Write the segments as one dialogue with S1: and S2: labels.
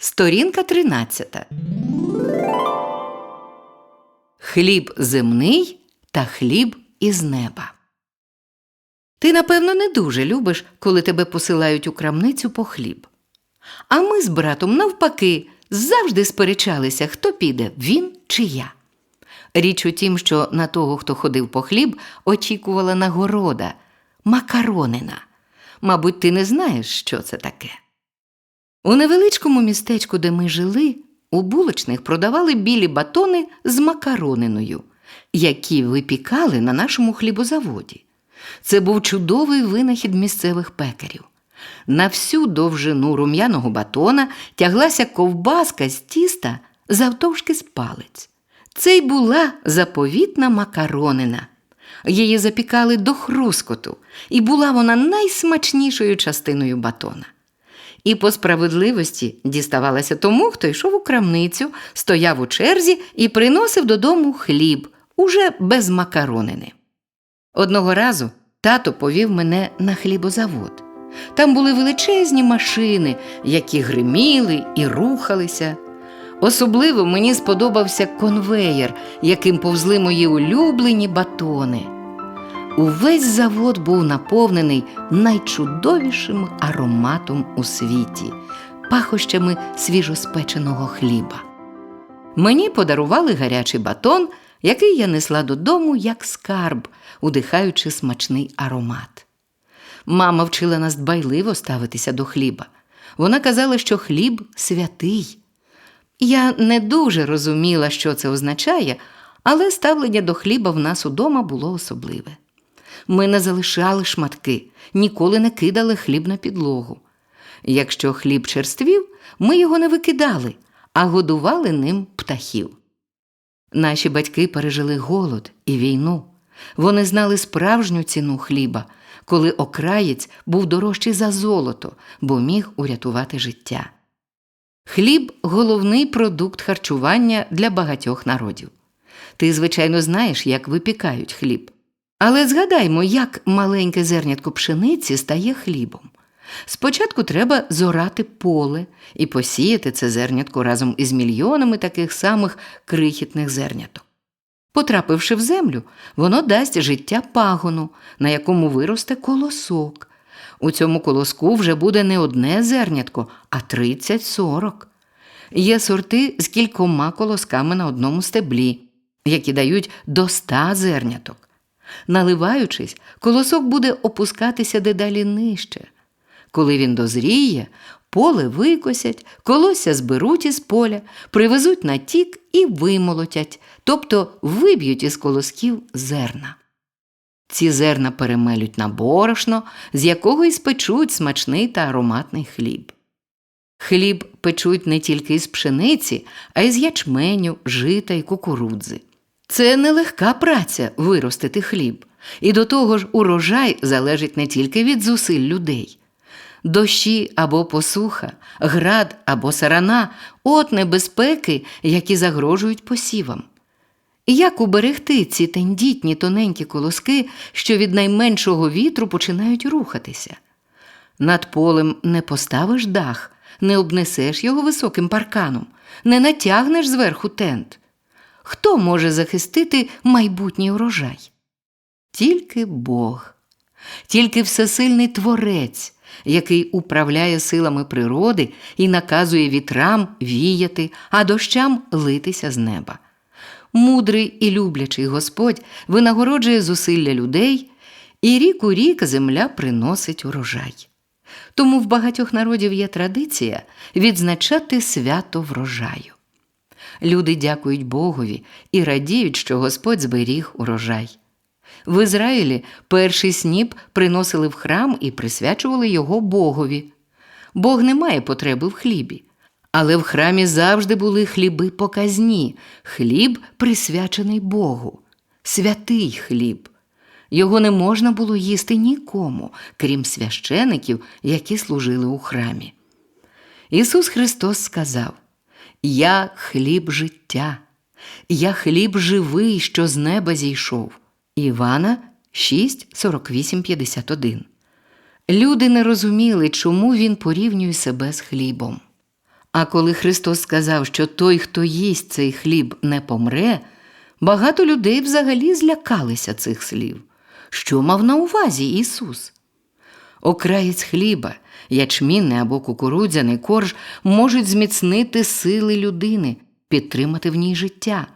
S1: Сторінка 13. Хліб земний та хліб із неба. Ти, напевно, не дуже любиш, коли тебе посилають у крамницю по хліб. А ми з братом, навпаки, завжди сперечалися, хто піде, він чи я. Річ у тім, що на того, хто ходив по хліб, очікувала нагорода макаронина. Мабуть, ти не знаєш, що це таке. У невеличкому містечку, де ми жили, у булочних продавали білі батони з макарониною, які випікали на нашому хлібозаводі. Це був чудовий винахід місцевих пекарів. На всю довжину рум'яного батона тяглася ковбаска з тіста завтовшки з палець. Це й була заповітна макаронина. Її запікали до хрускоту, і була вона найсмачнішою частиною батона. І по справедливості діставалася тому, хто йшов у крамницю, стояв у черзі і приносив додому хліб, уже без макаронини. Одного разу тато повів мене на хлібозавод. Там були величезні машини, які гриміли і рухалися. Особливо мені сподобався конвеєр, яким повзли мої улюблені батони. Увесь завод був наповнений найчудовішим ароматом у світі, пахощами свіжоспеченого хліба. Мені подарували гарячий батон, який я несла додому як скарб, удихаючи смачний аромат. Мама вчила нас дбайливо ставитися до хліба. Вона казала, що хліб святий. Я не дуже розуміла, що це означає, але ставлення до хліба в нас удома було особливе. Ми не залишали шматки, ніколи не кидали хліб на підлогу. Якщо хліб черствів, ми його не викидали, а годували ним птахів. Наші батьки пережили голод і війну. Вони знали справжню ціну хліба, коли окраєць був дорожчий за золото, бо міг урятувати життя. Хліб головний продукт харчування для багатьох народів. Ти, звичайно, знаєш, як випікають хліб. Але згадаймо, як маленьке зернятко пшениці стає хлібом. Спочатку треба зорати поле і посіяти це зернятко разом із мільйонами таких самих крихітних зерняток. Потрапивши в землю, воно дасть життя пагону, на якому виросте колосок. У цьому колоску вже буде не одне зернятко, а 30-40. Є сорти з кількома колосками на одному стеблі, які дають до 100 зерняток. Наливаючись, колосок буде опускатися дедалі нижче. Коли він дозріє, поле викосять, колосся зберуть із поля, привезуть на тік і вимолотять, тобто виб'ють із колосків зерна. Ці зерна перемелють на борошно, з якого й спечуть смачний та ароматний хліб. Хліб печуть не тільки із пшениці, а й з ячменю, жита й кукурудзи. Це нелегка праця виростити хліб, і до того ж урожай залежить не тільки від зусиль людей. Дощі або посуха, град або сарана от небезпеки, які загрожують посівам. Як уберегти ці тендітні тоненькі колоски, що від найменшого вітру починають рухатися? Над полем не поставиш дах, не обнесеш його високим парканом, не натягнеш зверху тент. Хто може захистити майбутній урожай? Тільки Бог, тільки всесильний Творець, який управляє силами природи і наказує вітрам віяти, а дощам литися з неба. Мудрий і люблячий Господь винагороджує зусилля людей, і рік у рік земля приносить урожай. Тому в багатьох народів є традиція відзначати свято врожаю. Люди дякують Богові і радіють, що Господь зберіг урожай. В Ізраїлі перший сніп приносили в храм і присвячували його Богові. Бог не має потреби в хлібі. Але в храмі завжди були хліби показні, хліб присвячений Богу, святий хліб. Його не можна було їсти нікому, крім священиків, які служили у храмі. Ісус Христос сказав: Я хліб життя, я хліб живий, що з неба зійшов. Івана 6, 48, 51. Люди не розуміли, чому він порівнює себе з хлібом. А коли Христос сказав, що той, хто їсть цей хліб, не помре, багато людей взагалі злякалися цих слів. Що мав на увазі Ісус? Окраєць хліба, ячмінний або кукурудзяний корж можуть зміцнити сили людини, підтримати в ній життя.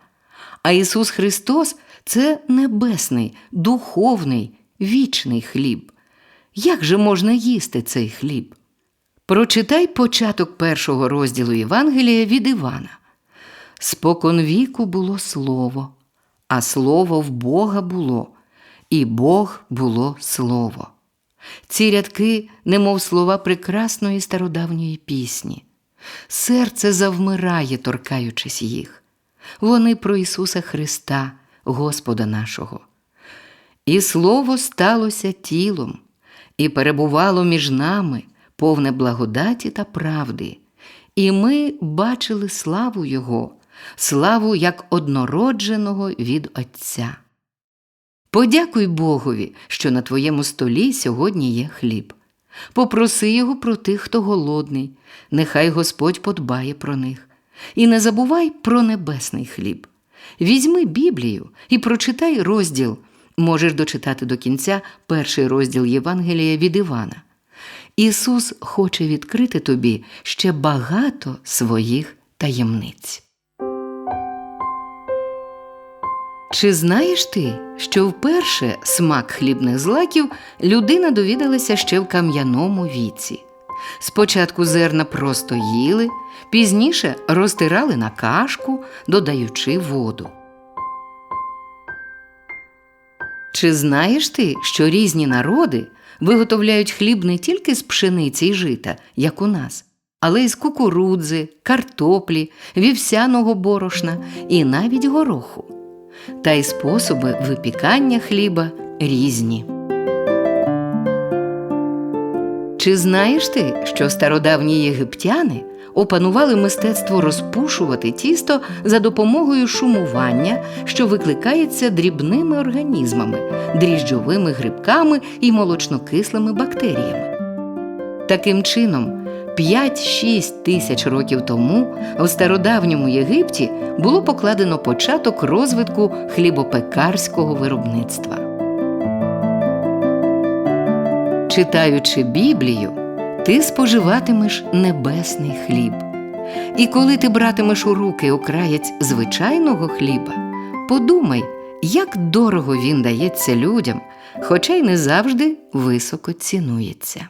S1: А Ісус Христос це небесний, духовний, вічний хліб. Як же можна їсти цей хліб? Прочитай початок першого розділу Євангелія від Івана. Спокон віку було слово, а слово в Бога було, і Бог було слово. Ці рядки, немов слова прекрасної стародавньої пісні. Серце завмирає, торкаючись їх. Вони про Ісуса Христа, Господа нашого. І Слово сталося тілом, і перебувало між нами, повне благодаті та правди, і ми бачили славу Його, славу як однородженого від Отця. Подякуй Богові, що на твоєму столі сьогодні є хліб. Попроси його про тих, хто голодний, нехай Господь подбає про них. І не забувай про небесний хліб. Візьми Біблію і прочитай розділ. Можеш дочитати до кінця перший розділ Євангелія від Івана. Ісус хоче відкрити тобі ще багато своїх таємниць. Чи знаєш ти, що вперше смак хлібних злаків людина довідалася ще в кам'яному віці? Спочатку зерна просто їли, пізніше розтирали на кашку, додаючи воду. Чи знаєш ти, що різні народи виготовляють хліб не тільки з пшениці й жита, як у нас, але й з кукурудзи, картоплі, вівсяного борошна і навіть гороху? Та й способи випікання хліба різні. Чи знаєш ти, що стародавні єгиптяни опанували мистецтво розпушувати тісто за допомогою шумування, що викликається дрібними організмами, дріжджовими грибками і молочнокислими бактеріями? Таким чином, 5-6 тисяч років тому в стародавньому Єгипті було покладено початок розвитку хлібопекарського виробництва. Читаючи Біблію, ти споживатимеш небесний хліб. І коли ти братимеш у руки окраєць звичайного хліба, подумай, як дорого він дається людям, хоча й не завжди високо цінується.